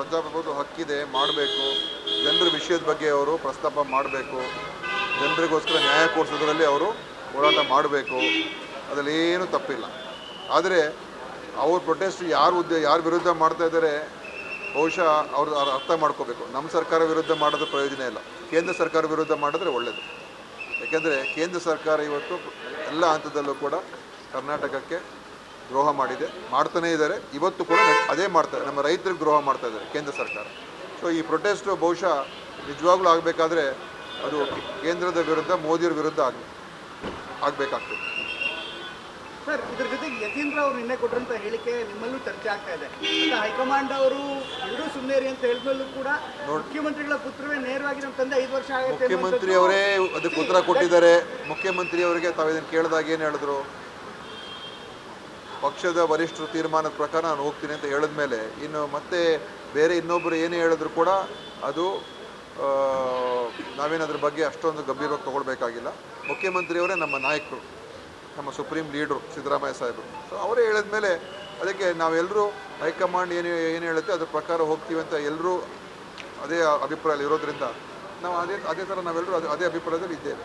ಪ್ರಜಾಪ್ರಭುತ್ವ ಹಕ್ಕಿದೆ, ಮಾಡಬೇಕು. ಜನರ ವಿಷಯದ ಬಗ್ಗೆ ಅವರು ಪ್ರಸ್ತಾಪ ಮಾಡಬೇಕು. ಜನರಿಗೋಸ್ಕರ ನ್ಯಾಯ ಕೊಡಿಸೋದ್ರಲ್ಲಿ ಅವರು ಹೋರಾಟ ಮಾಡಬೇಕು. ಅದರಲ್ಲಿ ಏನೂ ತಪ್ಪಿಲ್ಲ. ಆದರೆ ಅವ್ರ ಪ್ರೊಟೆಸ್ಟ್ ಯಾರು ಉದ್ದ ಯಾರ ವಿರುದ್ಧ ಮಾಡ್ತಾ ಇದ್ದಾರೆ, ಬಹುಶಃ ಅವ್ರು ಅವ್ರು ಅರ್ಥ ಮಾಡ್ಕೋಬೇಕು. ನಮ್ಮ ಸರ್ಕಾರ ವಿರುದ್ಧ ಮಾಡೋದು ಪ್ರಯೋಜನ ಇಲ್ಲ. ಕೇಂದ್ರ ಸರ್ಕಾರ ವಿರುದ್ಧ ಮಾಡಿದ್ರೆ ಒಳ್ಳೆಯದು ಯಾಕೆಂದರೆ ಕೇಂದ್ರ ಸರ್ಕಾರ ಇವತ್ತು ಎಲ್ಲ ಹಂತದಲ್ಲೂ ಕೂಡ ಕರ್ನಾಟಕಕ್ಕೆ ದ್ರೋಹ ಮಾಡಿದೆ ಮಾಡ್ತಾನೇ ಇದ್ದಾರೆ. ಇವತ್ತು ಕೂಡ ಅದೇ ಮಾಡ್ತಾರೆ ನಮ್ಮ ರೈತರಿಗೆ ದ್ರೋಹ ಮಾಡ್ತಾ ಇದ್ದಾರೆ ಕೇಂದ್ರ ಸರ್ಕಾರ. ಸೊ ಈ ಪ್ರೊಟೆಸ್ಟ್ ಬಹುಶಃ ನಿಜವಾಗ್ಲೂ ಆಗಬೇಕಾದ್ರೆ ಅದು ಕೇಂದ್ರದ ವಿರುದ್ಧ ಮೋದಿಯವ್ರ ವಿರುದ್ಧ ಆಗ ಆಗಬೇಕಾಗ್ತದೆ. ಸರ್ ಇದ್ರ ಜೊತೆಗೆ ಯತೀಂದ್ರ ಅವರು ನಿನ್ನೆ ಕೊಟ್ಟಂತ ಹೇಳಿಕೆ ನಿಮ್ಮಲ್ಲೂ ಚರ್ಚೆ ಆಗ್ತಾ ಇದೆ. ಹೈಕಮಾಂಡ್ ಅವರು ಎಲ್ಲರೂ ಸುಮ್ಮನೆ ಅಂತ ಹೇಳಿದ್ಮೇಲೂ ಕೂಡ ಮುಖ್ಯಮಂತ್ರಿಗಳ ಪುತ್ರವೇ ನೇರವಾಗಿ ನಮ್ಮ ತಂದೆ ಐದು ವರ್ಷ ಆಗುತ್ತೆ ಮುಖ್ಯಮಂತ್ರಿ ಅವರೇ ಅದಕ್ಕೆ ಉತ್ತರ ಕೊಟ್ಟಿದ್ದಾರೆ. ಮುಖ್ಯಮಂತ್ರಿ ಅವರಿಗೆ ತಾವು ಇದನ್ನು ಕೇಳಿದಾಗ ಏನು ಹೇಳಿದ್ರು? ಪಕ್ಷದ ವರಿಷ್ಠರು ತೀರ್ಮಾನದ ಪ್ರಕಾರ ನಾನು ಹೋಗ್ತೀನಿ ಅಂತ ಹೇಳಿದ ಮೇಲೆ ಇನ್ನು ಮತ್ತೆ ಬೇರೆ ಇನ್ನೊಬ್ಬರು ಏನೇ ಹೇಳಿದ್ರು ಕೂಡ ಅದು ನಾವೇನದ್ರ ಬಗ್ಗೆ ಅಷ್ಟೊಂದು ಗಂಭೀರವಾಗಿ ತೊಗೊಳ್ಬೇಕಾಗಿಲ್ಲ. ಮುಖ್ಯಮಂತ್ರಿಯವರೇ ನಮ್ಮ ನಾಯಕರು, ನಮ್ಮ ಸುಪ್ರೀಂ ಲೀಡ್ರು ಸಿದ್ದರಾಮಯ್ಯ ಸಾಹೇಬರು. ಸೊ ಅವರೇ ಹೇಳಿದ ಮೇಲೆ ಅದಕ್ಕೆ ನಾವೆಲ್ಲರೂ ಹೈಕಮಾಂಡ್ ಏನು ಏನು ಹೇಳುತ್ತೆ ಅದ್ರ ಪ್ರಕಾರ ಹೋಗ್ತೀವಿ ಅಂತ ಎಲ್ಲರೂ ಅದೇ ಅಭಿಪ್ರಾಯ ಇರೋದ್ರಿಂದ ನಾವು ಅದೇ ಅದೇ ಥರ ನಾವೆಲ್ಲರೂ ಅದೇ ಅದೇ ಅಭಿಪ್ರಾಯದಲ್ಲಿ ಇದ್ದೇವೆ.